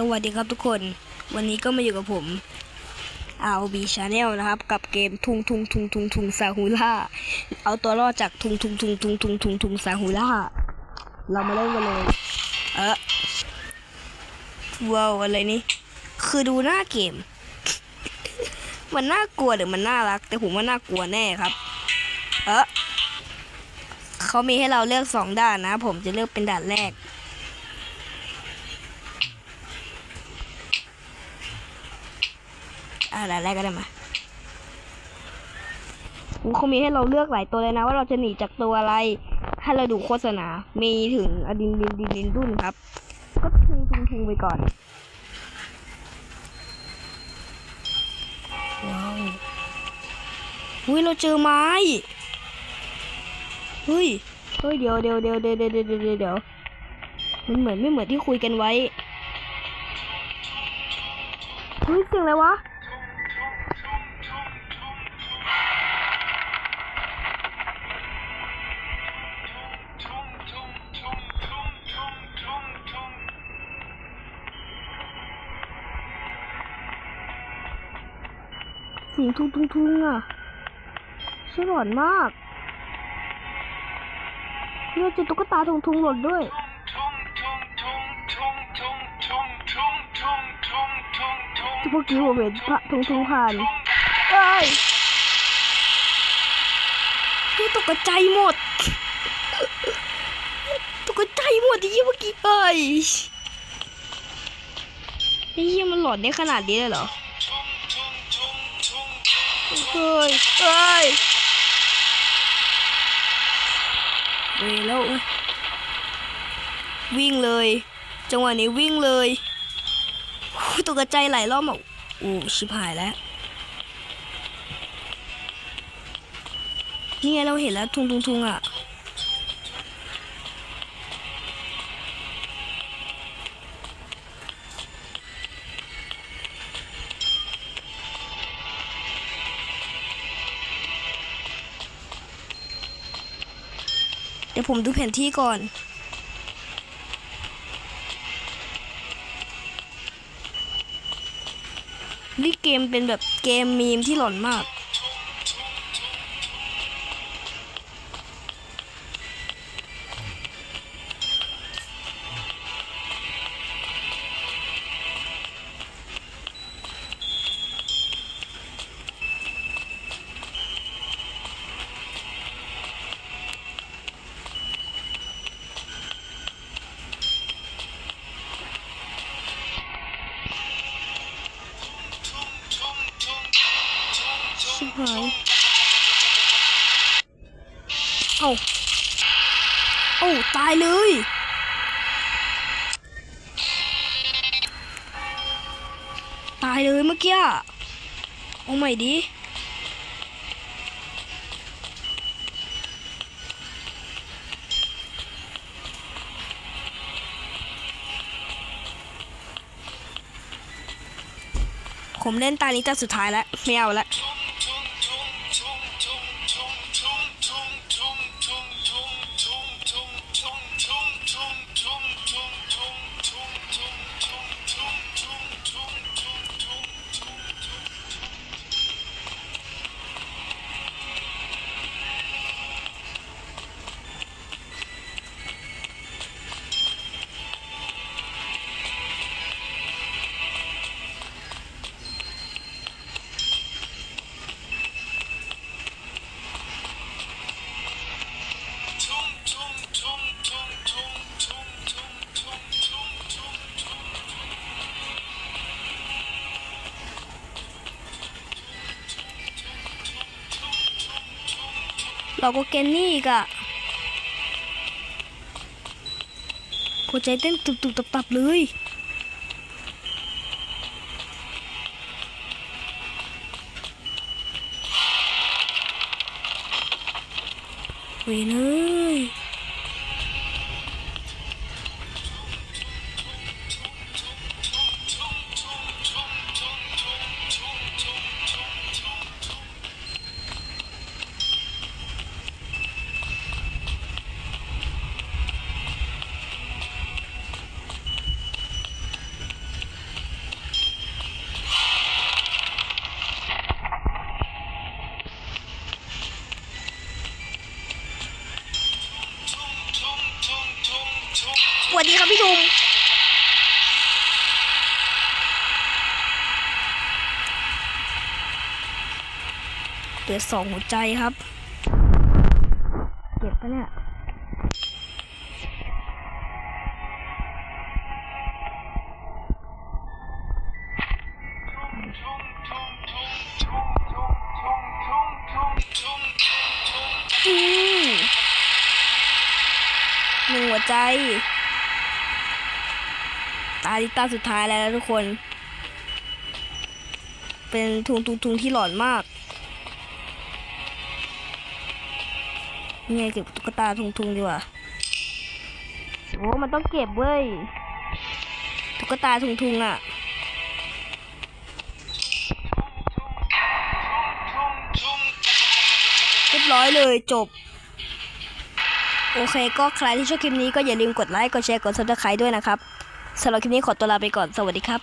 สวัสดีครับทุกคน วันนี้ก็มาอยู่กับผม ROB Channel นะครับ กับเกมทุงทุงทุงทุงทุงซาฮูล่า เอาตัวรอดจากทุงทุงทุงทุงทุงทุงทุงซาฮูล่า เรามาเล่นกันเลย เออว้าวอะไรนี่ คือดูหน้าเกม มันน่ากลัวหรือมันน่ารัก แต่ผมว่าน่ากลัวแน่ครับ เออเขามีให้เราเลือกสองด่านนะ ผมจะเลือกเป็นด่านแรก อะไรก็ได้มามันคงมีให้เราเลือกหลายตัวเลยนะ ว่าเราจะหนีจากตัวอะไร ให้เราดูโฆษณา มีถึงอดินดินดินดินดุนครับ ก็ทุงทุงทุงไปก่อนว้าวอุ้ยเราเจอไม้เฮ้ยเฮ้ยเดี๋ยวเดี๋ยวเดี๋ยวเดี๋ยวเดี๋ยวเดี๋ยวเดี๋ยวมันเหมือนไม่เหมือนที่คุยกันไว้เฮ้ยเสียงอะไรวะ สียงทุงทุงทุงอะช่วยหลอนมากเนี่ยจอตุ๊กตาทุงทุงหล่นด้วยเมื่อกี้ผมเห็นพระทุงทุงผ่านเอ้ยนี่ตกใจหมดตกใจหมดที่เมื่อกี้เอ้ยไอ้เหี้ยมันหลอนได้ขนาดนี้เลยเหรอ เฮ้ยเฮ้ยเว้ยแล้ววิ่งเลย จังหวะนี้วิ่งเลยตกใจหลายรอบอะอู้ชิบหายแล้วนี่ไงเราเห็นแล้วทุงทุงทุงอะ ดี๋ยวผมดูแผนที่ก่อน นี่เกมเป็นแบบเกมมีมที่หลอนมาก ชิบหาย เอาเอาตายเลย ตายเลยเมื่อกี้อะเอาใหม่ดิผมเล่นตานี้ตาสุดท้ายแล้ว ไม่เอาและ เราก็เกนนี่อีกอะหัวใจเต้นตุบตุบตับตับเลยเวยเดีครับพี่ชุมเหลือสองหัวใจครับ เก็บปะเนี่ยหนึ่งหัวใจ ตาดิตาสุดท้ายแล้วนะทุกคน เป็นทุงทุงทุงที่หลอนมากนี่ไงเก็บตุ๊กตาทุงทุงดีกว่าโอ้มันต้องเก็บเว้ยตุ๊กตาทุงทุงอะเรียบร้อยเลยจบ โอเคก็ใครที่ชอบคลิปนี้ก็อย่าลืมกดไลค์ กดแชร์ กดซับสไครต์ด้วยนะครับ สำหรับคลิปนี้ขอตัวลาไปก่อนสวัสดีครับ